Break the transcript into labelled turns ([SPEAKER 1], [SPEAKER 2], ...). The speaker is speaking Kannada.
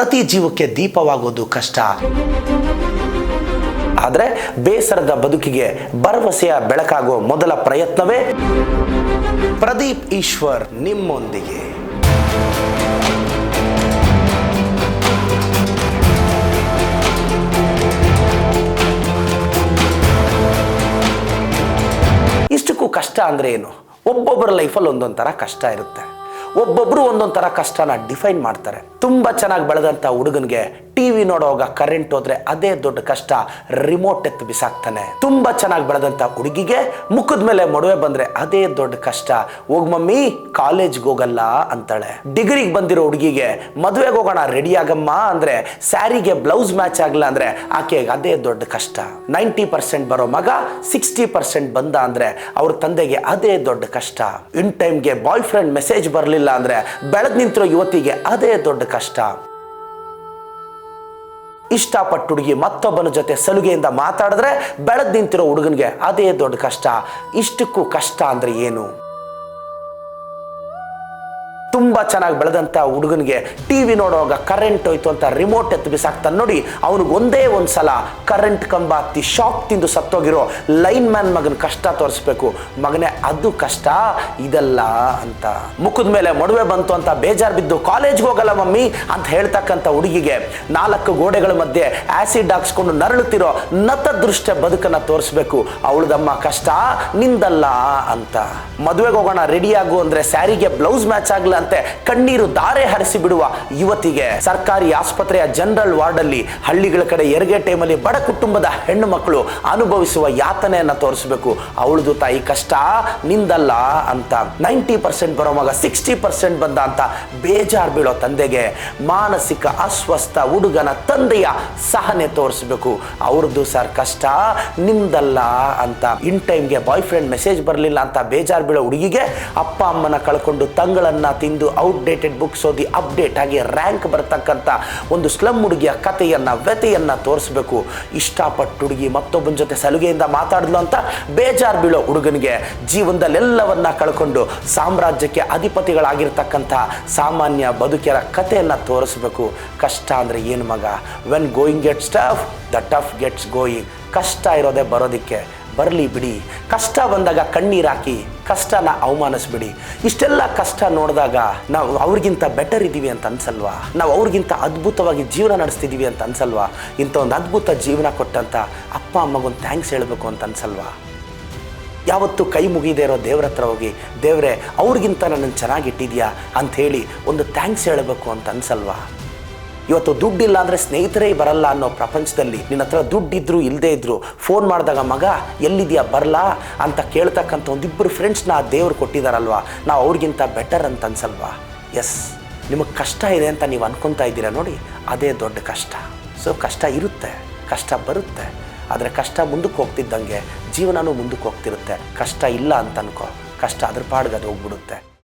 [SPEAKER 1] ಪ್ರತಿ ಜೀವಕ್ಕೆ ದೀಪವಾಗೋದು ಕಷ್ಟ. ಆದರೆ ಬೇಸರದ ಬದುಕಿಗೆ ಭರವಸೆಯ ಬೆಳಕಾಗುವ ಮೊದಲ ಪ್ರಯತ್ನವೇ ಪ್ರದೀಪ್ ಈಶ್ವರ್ ನಿಮ್ಮೊಂದಿಗೆ. ಇಷ್ಟಕ್ಕೂ ಕಷ್ಟ ಅಂದರೆ ಏನು? ಒಬ್ಬೊಬ್ಬರ ಲೈಫಲ್ಲಿ ಒಂದೊಂದು ಥರ ಕಷ್ಟ ಇರುತ್ತೆ. ಒಬ್ಬೊಬ್ಬರು ಒಂದೊಂದು ಥರ ಕಷ್ಟನ ಡಿಫೈನ್ ಮಾಡ್ತಾರೆ. ತುಂಬ ಚೆನ್ನಾಗಿ ಬೆಳೆದಂಥ ಹುಡುಗನಿಗೆ ಟಿ ವಿ ನೋಡೋವಾಗ ಕರೆಂಟ್ ಹೋದ್ರೆ ಅದೇ ದೊಡ್ಡ ಕಷ್ಟ. ರಿಮೋಟ್ ಎತ್ತು ಬಿಸಾಕ್ತಾನೆ. ತುಂಬಾ ಚೆನ್ನಾಗಿ ಬೆಳೆದಂತ ಹುಡುಗಿಗೆ ಮುಖದ ಮೇಲೆ ಮೊಡವೆ ಬಂದ್ರೆ ಅದೇ ದೊಡ್ಡ ಕಷ್ಟ. ಹೋಗ್ ಮಮ್ಮಿ ಕಾಲೇಜ್ಗೆ ಹೋಗಲ್ಲ ಅಂತಾಳೆ. ಡಿಗ್ರಿಗೆ ಬಂದಿರೋ ಹುಡುಗಿಗೆ ಮದುವೆಗೆ ಹೋಗೋಣ ರೆಡಿ ಆಗಮ್ಮ ಅಂದ್ರೆ ಸ್ಯಾರಿಗೆ ಬ್ಲೌಸ್ ಮ್ಯಾಚ್ ಆಗಲ್ಲ ಅಂದ್ರೆ ಆಕೆಗೆ ಅದೇ ದೊಡ್ಡ ಕಷ್ಟ. ನೈಂಟಿ ಪರ್ಸೆಂಟ್ ಬರೋ ಮಗ ಸಿಕ್ಸ್ಟಿ ಪರ್ಸೆಂಟ್ ಬಂದ ಅಂದ್ರೆ ಅವ್ರ ತಂದೆಗೆ ಅದೇ ದೊಡ್ಡ ಕಷ್ಟ. ಇನ್ ಟೈಮ್ಗೆ ಬಾಯ್ ಫ್ರೆಂಡ್ ಮೆಸೇಜ್ ಬರಲಿಲ್ಲ ಅಂದ್ರೆ ಬೆಳೆದ್ ನಿಂತಿರೋ ಯುವತಿಗೆ ಅದೇ ದೊಡ್ಡ ಕಷ್ಟ. ಇಷ್ಟಪಟ್ಟ ಹುಡುಗಿ ಮತ್ತೊಬ್ಬನ ಜೊತೆ ಸಲುಗೆಯಿಂದ ಮಾತಾಡಿದ್ರೆ ಬೆಳೆದು ನಿಂತಿರೋ ಹುಡುಗನಿಗೆ ಅದೇ ದೊಡ್ಡ ಕಷ್ಟ. ಇಷ್ಟಕ್ಕೂ ಕಷ್ಟ ಅಂದರೆ ಏನು? ತುಂಬಾ ಚೆನ್ನಾಗಿ ಬೆಳೆದಂಥ ಹುಡುಗನಿಗೆ ಟಿ ವಿ ನೋಡುವಾಗ ಕರೆಂಟ್ ಹೋಯ್ತು ಅಂತ ರಿಮೋಟ್ ಎತ್ತು ಬಿಸಾಕ್ತಾನೆ. ನೋಡಿ, ಅವನಿಗೆ ಒಂದೇ ಒಂದು ಸಲ ಕರೆಂಟ್ ಕಂಬ ಹತ್ತಿ ಶಾಕ್ ತಿಂದು ಸತ್ತೋಗಿರೋ ಲೈನ್ ಮ್ಯಾನ್ ಮಗನ ಕಷ್ಟ ತೋರಿಸ್ಬೇಕು. ಮಗನೇ, ಅದು ಕಷ್ಟ, ಇದಲ್ಲ ಅಂತ. ಮುಖದ ಮೇಲೆ ಮೊಡವೆ ಬಂತು ಅಂತ ಬೇಜಾರು ಬಿದ್ದು ಕಾಲೇಜ್ಗೆ ಹೋಗಲ್ಲ ಮಮ್ಮಿ ಅಂತ ಹೇಳ್ತಕ್ಕಂಥ ಹುಡುಗಿಗೆ ನಾಲ್ಕು ಗೋಡೆಗಳ ಮಧ್ಯೆ ಆ್ಯಸಿಡ್ ಹಾಕ್ಸ್ಕೊಂಡು ನರಳುತ್ತಿರೋ ನತ ದೃಷ್ಟ ಬದುಕನ್ನ ತೋರಿಸ್ಬೇಕು. ಅವಳದಮ್ಮ ಕಷ್ಟ, ನಿಂದಲ್ಲ ಅಂತ. ಮದುವೆಗೆ ಹೋಗೋಣ ರೆಡಿ ಆಗು ಅಂದರೆ ಸ್ಯಾರಿಗೆ ಬ್ಲೌಸ್ ಮ್ಯಾಚ್ ಆಗ್ಲ ಅಂತೆ ಕಣ್ಣೀರು ಧಾರೆ ಹರಿಸಿ ಬಿಡುವ ಯುವತಿಗೆ. ಸರ್ಕಾರಿ ಆಸ್ಪತ್ರೆಯ ಜನರಲ್ ವಾರ್ಡ್ ಅಲ್ಲಿ ಹಳ್ಳಿಗಳ ಕಡೆ ಹೆರಿಗೆ ಟೈಮಲ್ಲಿ ಬಡ ಕುಟುಂಬದ ಹೆಣ್ಣು ಮಕ್ಕಳು ಅನುಭವಿಸುವ ಯಾತನೆಯನ್ನ ತೋರಿಸಬೇಕು. ಅವಳದು ತಾಯಿ ಕಷ್ಟ, ನಿಂದಲ್ಲ ಅಂತ. ನೈಂಟಿ ಪರ್ಸೆಂಟ್ ಬರೋ ಮಗ ಸಿಕ್ಸ್ಟಿ ಪರ್ಸೆಂಟ್ ಬಂದ ಅಂತ ಬೇಜಾರ್ ಬೀಳೋ ತಂದೆಗೆ. ಮಾನಸಿಕ ಅಸ್ವಸ್ಥ ಹುಡುಗನ ತಂದೆಯ ಸಹನೆ ತೋರಿಸಬೇಕು. ಅವ್ರದ್ದು ಸರ್ ಕಷ್ಟ ನಿಮ್ದಲ್ಲ ಅಂತ. ಇನ್ ಟೈಮ್ಗೆ ಬಾಯ್ ಫ್ರೆಂಡ್ ಮೆಸೇಜ್ ಬರಲಿಲ್ಲ ಅಂತ ಬೇಜಾರ್ ಬೀಳೋ ಹುಡುಗಿಗೆ ಅಪ್ಪ ಅಮ್ಮನ ಕಳ್ಕೊಂಡು ತಂಗಳನ್ನ ತಿಂದು ಔಟ್ಡೇಟೆಡ್ ಬುಕ್ಸ್ ಓದಿ ಅಪ್ಡೇಟ್ ಆಗಿ ರ್ಯಾಂಕ್ ಬರ್ತಕ್ಕಂಥ ಒಂದು ಸ್ಲಮ್ ಹುಡುಗಿಯ ಕಥೆಯನ್ನು ವ್ಯತೆಯನ್ನು ತೋರಿಸ್ಬೇಕು. ಇಷ್ಟಪಟ್ಟು ಹುಡುಗಿ ಮತ್ತೊಬ್ಬನ ಜೊತೆ ಸಲುಗೆಯಿಂದ ಮಾತಾಡಿದ್ಲು ಅಂತ ಬೇಜಾರು ಬೀಳೋ ಹುಡುಗನಿಗೆ ಜೀವನದಲ್ಲೆಲ್ಲವನ್ನ ಕಳ್ಕೊಂಡು ಸಾಮ್ರಾಜ್ಯಕ್ಕೆ ಅಧಿಪತಿಗಳಾಗಿರ್ತಕ್ಕಂಥ ಸಾಮಾನ್ಯ ಬದುಕಿನ ಕಥೆಯನ್ನು ತೋರಿಸ್ಬೇಕು. ಕಷ್ಟ ಅಂದರೆ ಏನು ಮಗ? When going gets tough the tough gets going ಕಷ್ಟ ಇರೋದೇ ಬರೋದಕ್ಕೆ. ಬರಲಿ ಬಿಡಿ. ಕಷ್ಟ ಬಂದಾಗ ಕಣ್ಣೀರು ಹಾಕಿ. ಕಷ್ಟನ ಅವಮಾನಿಸ್ಬಿಡಿ. ಇಷ್ಟೆಲ್ಲ ಕಷ್ಟ ನೋಡಿದಾಗ ನಾವು ಅವ್ರಿಗಿಂತ ಬೆಟರ್ ಇದ್ದೀವಿ ಅಂತ ಅನ್ಸಲ್ವಾ? ನಾವು ಅವ್ರಿಗಿಂತ ಅದ್ಭುತವಾಗಿ ಜೀವನ ನಡೆಸ್ತಿದ್ದೀವಿ ಅಂತ ಅನ್ಸಲ್ವಾ? ಇಂಥ ಒಂದು ಅದ್ಭುತ ಜೀವನ ಕೊಟ್ಟಂತ ಅಪ್ಪ, ಅಮ್ಮಗೊಂದು ಥ್ಯಾಂಕ್ಸ್ ಹೇಳಬೇಕು ಅಂತ ಅನ್ಸಲ್ವಾ? ಯಾವತ್ತು ಕೈ ಮುಗಿದೇ ಇರೋ ದೇವ್ರ ಹತ್ರ ಹೋಗಿ, ದೇವ್ರೆ, ಅವ್ರಿಗಿಂತ ನನ್ನನ್ನು ಚೆನ್ನಾಗಿಟ್ಟಿದ್ಯಾ? ಅಂಥೇಳಿ ಒಂದು ಥ್ಯಾಂಕ್ಸ್ ಹೇಳಬೇಕು ಅಂತ ಅನ್ಸಲ್ವಾ? ಇವತ್ತು ದುಡ್ಡಿಲ್ಲ ಅಂದರೆ ಸ್ನೇಹಿತರೇ ಬರಲ್ಲ ಅನ್ನೋ ಪ್ರಪಂಚದಲ್ಲಿ ನಿನ್ನ ಹತ್ರ ದುಡ್ಡಿದ್ರು ಇಲ್ಲದೇ ಇದ್ರು ಫೋನ್ ಮಾಡಿದಾಗ ಮಗ, ಎಲ್ಲಿದೆಯಾ? ಬರಲಾ? ಅಂತ ಕೇಳ್ತಕ್ಕಂಥ ಒಂದಿಬ್ಬರು ಫ್ರೆಂಡ್ಸ್ನ ದೇವ್ರು ಕೊಟ್ಟಿದ್ದಾರಲ್ವಾ ನಾವು ಅವ್ರಿಗಿಂತ ಬೆಟರ್ ಅಂತ ಅನ್ಸಲ್ವಾ? ಎಸ್ ನಿಮಗೆ ಕಷ್ಟ ಇದೆ ಅಂತ ನೀವು ಅನ್ಕೊತಾ ಇದ್ದೀರಾ ನೋಡಿ? ಅದೇ ದೊಡ್ಡ ಕಷ್ಟ. ಸೊ ಕಷ್ಟ ಇರುತ್ತೆ. ಕಷ್ಟ ಬರುತ್ತೆ. ಆದರೆ ಕಷ್ಟ ಮುಂದಕ್ಕೆ ಹೋಗ್ತಿದ್ದಂಗೆ ಜೀವನನೂ ಮುಂದಕ್ಕೆ ಹೋಗ್ತಿರುತ್ತೆ. ಕಷ್ಟ ಇಲ್ಲ ಅಂತ ಅನ್ಕೋ. ಕಷ್ಟ ಅದ್ರ ಪಾಡ್ಗೆ ಅದು ಹೋಗ್ಬಿಡುತ್ತೆ.